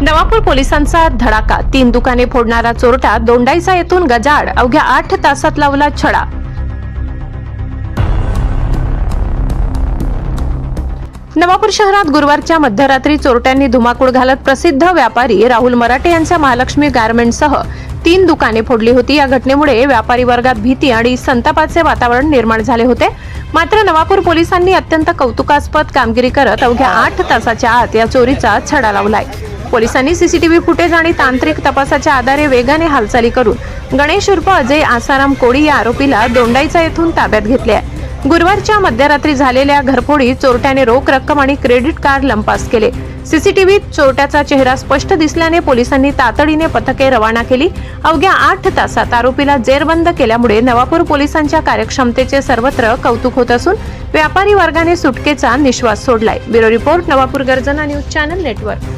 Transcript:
नवापूर पोलिसांचा धडाका. तीन दुकाने फोडणारा चोरटा दोंडाईचा येथून गजाड अवघ्या आठ तासात लावला छडा. नवापूर शहरात गुरुवारच्या मध्यरात्री चोरट्यांनी धुमाकूळ घालत प्रसिद्ध व्यापारी राहुल मराठे यांच्या महालक्ष्मी गारमेंटसह तीन दुकाने फोडली होती. या घटनेमुळे व्यापारी वर्गात भीती आणि संतापाचे वातावरण निर्माण झाले होते. मात्र नवापूर पोलिसांनी अत्यंत कौतुकास्पद कामगिरी करत अवघ्या आठ तासाच्या आत या चोरीचा छडा लावलाय. पोलिसांनी सीसीटीव्ही फुटेज आणि तांत्रिक तपासाच्या आधारे वेगाने हालचाली करून गणेश उर्फ अजय आसाराम कोळी या आरोपीला दोंडाईचा येथून ताब्यात घेतले आहे. गुरुवारच्या मध्यरात्री झालेल्या घरफोडीत चोरट्याने रोख रक्कम आणि क्रेडिट कार्ड लंपास केले. सीसीटीव्हीत चोरट्याचा चेहरा स्पष्ट दिसल्याने पोलिसांनी तातडीने पथके रवाना केली. अवघ्या आठ तासात आरोपीला जेरबंद केल्यामुळे नवापूर पोलिसांच्या कार्यक्षमतेचे सर्वत्र कौतुक होत असून व्यापारी वर्गाने सुटकेचा निश्वास सोडलाय. ब्युरो रिपोर्ट नवापूर गर्जना न्यूज चॅनल नेटवर्क.